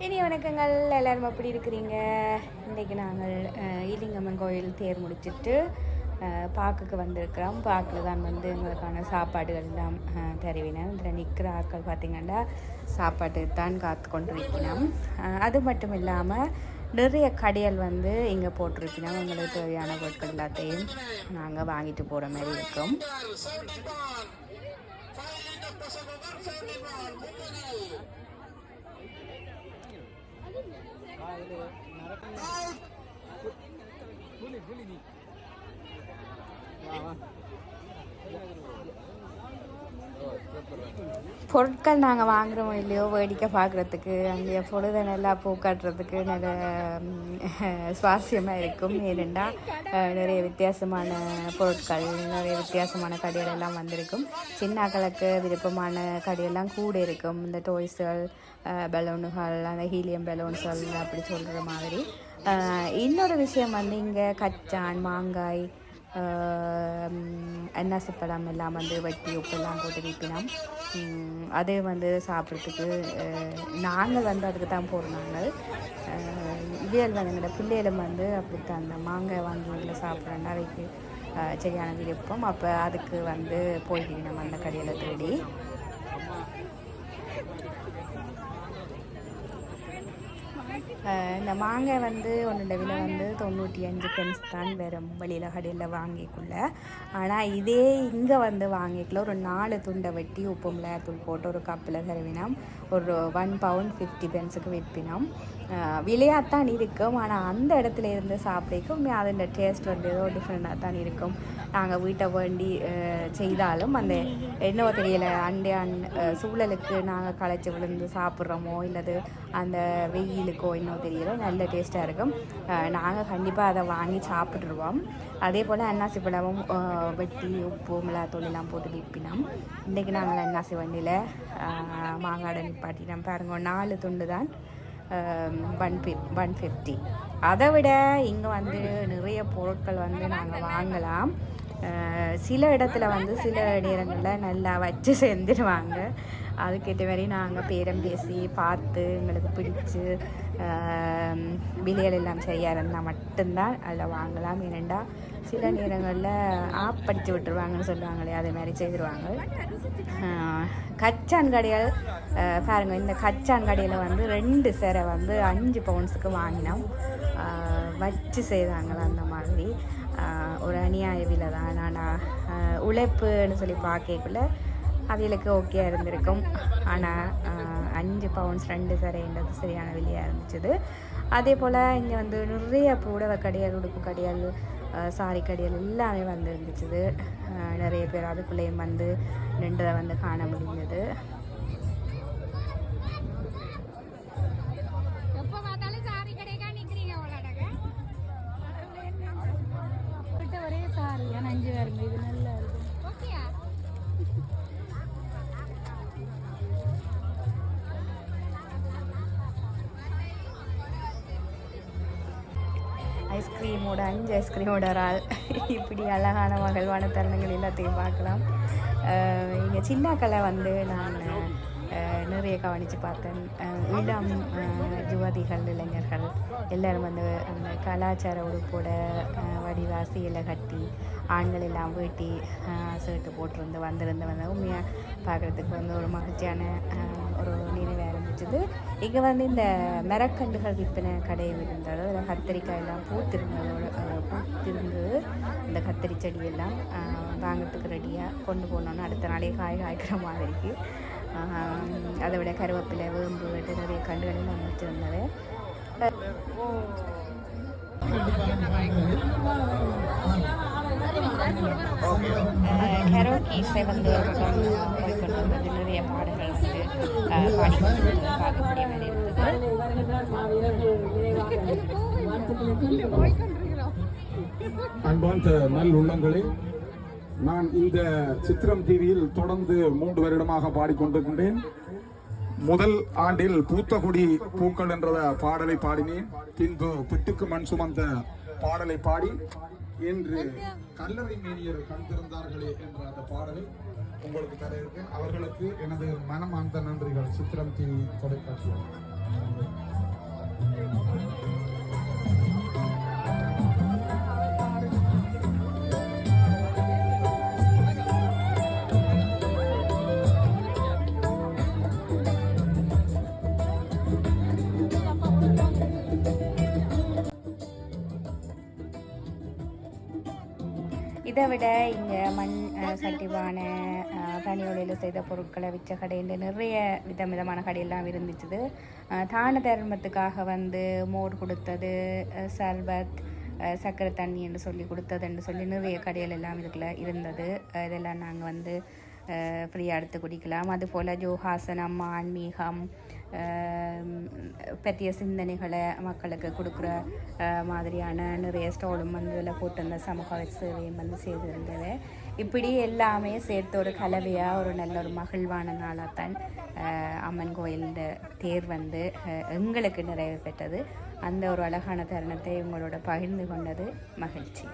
இனி வணக்கங்கள். எல்லோரும் எப்படி இருக்கிறீங்க? இன்றைக்கி நாங்கள் அஹ், ஈலிங்கம்மன் கோயில் தேர் முடிச்சிட்டு பார்க்குக்கு வந்திருக்கிறோம். பார்க்கில் தான் வந்து எங்களுக்கான சாப்பாடுகள் தான் அஹ், தருவினோம் இதில் நிற்கிற ஆட்கள் பார்த்திங்கன்னா சாப்பாடு தான் காத்து கொண்டு வைக்கணும் அது மட்டும் இல்லாமல் நிறைய கடைகள் வந்து இங்கே போட்டிருக்கணும். எங்களுக்கு தேவையான பொருட்கள் எல்லாத்தையும் நாங்கள் வாங்கிட்டு போகிற மாதிரி இருக்கும். ભૂલી ભૂલી பொருட்கள் நாங்கள் வாங்குறோமோ இல்லையோ வேடிக்கை பார்க்குறதுக்கு அங்கே பொழுத நல்லா பூக்காட்டுறதுக்கு நல்ல ம், சுவாரஸ்யமாக இருக்கும். ஏனெண்டா நிறைய வித்தியாசமான பொருட்கள் நிறைய வித்தியாசமான கடைகள் எல்லாம் வந்திருக்கும். சின்னாக்களுக்கு விருப்பமான கடையெல்லாம் கூட இருக்கும். இந்த டாய்ஸ்கள் பலூனுகள் அந்த ஹீலியம் பலூன்ஸ்கள் அப்படி சொல்கிற மாதிரி. இன்னொரு விஷயம் வந்து இங்கே கச்சான் மாங்காய் அன்னாசப்பழம் எல்லாம் வந்து வெட்டி உப்பெல்லாம் போட்டு விற்பினோம் அதே வந்து சாப்பிட்றதுக்கு நாங்கள் வந்து அதுக்கு தான் போகிறோம் நாங்கள். இவியல் வந்து எங்களோட பிள்ளைகளும் வந்து அப்படித்தான். அந்த மாங்காய் வாங்கி இதில் சாப்பிட்றோன்னா அதுக்கு அஹ், சரியான விருப்பம் அப்போ அதுக்கு வந்து போய்க்கிறோம் அந்த கடையில் தேடி இந்த மாங்காய் வந்து ஒன்றோட விலை வந்து தொண்ணூற்றி அஞ்சு பென்ஸ் தான் வெறும் வெளியில் கடையில் வாங்கிக்குள்ள. ஆனால் இதே இங்கே வந்து வாங்கிக்கல ஒரு நாலு துண்டை வெட்டி உப்பு மிளகாத்தூள் போட்டு ஒரு கப்பில் தருவினோம் ஒரு ஒன் பவுண்ட் ஃபிஃப்டி பென்ஸுக்கு விற்பினோம். விலையாகத்தான் இருக்கும். ஆனால் அந்த இடத்துல இருந்து சாப்பிடக்கும் அதோட டேஸ்ட் வந்து ஏதோ டிஃப்ரெண்ட்டாக தான் இருக்கும். நாங்கள் வீட்டை வேண்டி செய்தாலும் அந்த என்னவோ தெரியல அண்டை அன் சூழலுக்கு நாங்கள் களைச்சி விழுந்து சாப்பிட்றோமோ இல்லது அந்த வெயிலுக்கோ இன்னும் தெரியல நல்ல டேஸ்ட்டாக இருக்கும். நாங்கள் கண்டிப்பாக அதை வாங்கி சாப்பிட்ருவோம் அதே போல் அன்னாசி பழமும் வெட்டி உப்பு மிளகாத்தூள் எல்லாம் போட்டு விற்பினோம் இன்றைக்கி நாங்கள் அன்னாசி வண்டியில் மாங்காடை நிப்பாட்டினோம். பாருங்க நாலு துண்டு தான் ஒன் ஃபி ஒன் ஃபிஃப்டி அதை விட இங்கே வந்து நிறைய பொருட்கள் வந்து நாங்கள் வாங்கலாம். சில இடத்துல வந்து சில நேரங்களில் நல்லா வச்சு செஞ்சிடுவாங்க அதுக்கேற்ற மாதிரி நாங்கள் பேரம் பேசி பார்த்து எங்களுக்கு பிடிச்சி விலைகள் எல்லாம் சரியாக இருந்தால் மட்டும்தான் அதில் வாங்கலாம். ஏனெண்டா சில நேரங்களில் ஆப்படிச்சு விட்டுருவாங்கன்னு சொல்லுவாங்களே அதே மாதிரி செய்திருவாங்க. கச்சான் கடைகள் பாருங்கள் இந்த கச்சான் கடையில் வந்து ரெண்டு சேரை வந்து அஞ்சு பவுன்ஸுக்கு வாங்கினோம். வச்சு செய்தாங்களா அந்த மாதிரி. ஒரு அநியாய விலை தான் ஆனால் உழைப்புன்னு சொல்லி பார்க்கக்குள்ள அவைகளுக்கு ஓகே இருந்திருக்கும். ஆனால் அஞ்சு பவுன்ஸ் ரெண்டு சரைன்றது சரியான விலையாக இருந்துச்சுது. அதே போல் இங்கே வந்து நிறைய புடவை கடையால் உடுப்பு கடையால் சாரி கடையல் எல்லாமே வந்து இருந்துச்சுது. நிறைய பேர் அதுக்குள்ளேயும் வந்து நின்றதை வந்து காண முடிஞ்சது. ஐஸ்கிரீமோட அஞ்சு ஐஸ்கிரீமோட ஒரு ஆள். இப்படி அழகான மகிழ்வான தருணங்கள் எல்லாத்தையும் பார்க்கலாம். அஹ் இங்கே சின்னாக்களை வந்து நான் நிறைய கவனித்து பார்த்தேன். இளம் யுவதிகள் இளைஞர்கள் எல்லோரும் வந்து அந்த கலாச்சார உடுப்போட வடிவாசி இலை கட்டி ஆண்கள் எல்லாம் வீட்டி ஷர்ட்டு போட்டிருந்து வந்திருந்து வந்து உண்மையாக பார்க்குறதுக்கு வந்து ஒரு மகிழ்ச்சியான ஒரு நினைவு இருந்துச்சுது இங்கே வந்து இந்த மரக்கண்டுகள் விற்பனை கடையில் இருந்தது அதில் கத்திரிக்காய் எல்லாம் பூத்திருந்ததோட அஹ், பூத்திருந்தது இந்த கத்திரி செடியெல்லாம் வாங்கிறதுக்கு ரெடியாக கொண்டு போனோன்னு அடுத்த நாளே காய் காய்க்கிற மாதிரிக்கு அதை விட கருவேப்பிலை வேம்பு விட்டு நிறைய கண்டுகள் எல்லாம் வச்சுருந்தது. கரோக்கீஸை வந்து ஒரு பக்கம் போய் கொண்டு வந்தது நிறைய பாடல்கள் வந்து பாடிக்கொண்டு பார்க்கக்கூடிய மாதிரி இருந்தது அன்பார்ந்த நல்லுள்ளங்களே நான் இந்த சித்திரம் டிவியில் தொடர்ந்து மூன்று வருடமாக பாடிக்கொண்டிருக்கின்றேன். முதல் ஆண்டில் பூத்தகுடி பூக்கள் என்ற பாடலை பாடினேன். பின்பு பிட்டுக்கு மண் சுமந்த பாடலை பாடி இன்று கல்லறை மேனியர் கண் திறந்தார்களே என்ற அந்த பாடலை உங்களுக்கு தர இருக்கேன். அவர்களுக்கு எனது மனமார்ந்த நன்றிகள். சித்திரம் டிவி தொலைக்காட்சி இதை விட இங்கே மண் சட்டிவான அஹ், ஒளியில் செய்த பொருட்களை விற்ற கடையில் நிறைய விதம் விதமான கடையெல்லாம் இருந்துச்சுது தான தர்மத்துக்காக வந்து மோர் கொடுத்தது சர்பத் சர்க்கரை தண்ணி என்று சொல்லி கொடுத்ததுன்னு சொல்லி நிறைய கடைகள் எல்லாம் இதுக்குள்ள இருந்தது. இதெல்லாம் நாங்கள் வந்து ஃப்ரீயாக எடுத்து குடிக்கலாம் அதுபோல் ஜோஹாசனம் ஆன்மீகம் பற்றிய சிந்தனைகளை மக்களுக்கு கொடுக்குற மாதிரியான நிறைய ஸ்டாலும் வந்து இதில் போட்டிருந்த சமூக சேவையும் வந்து செய்திருந்தது இப்படி எல்லாமே சேர்த்து ஒரு கலவையாக ஒரு நல்ல ஒரு மகிழ்வான நாளாக தான் அம்மன் கோயில் தேர் வந்து எங்களுக்கு நிறைவு பெற்றது அந்த ஒரு அழகான தருணத்தை உங்களோட பகிர்ந்து கொண்டது மகிழ்ச்சி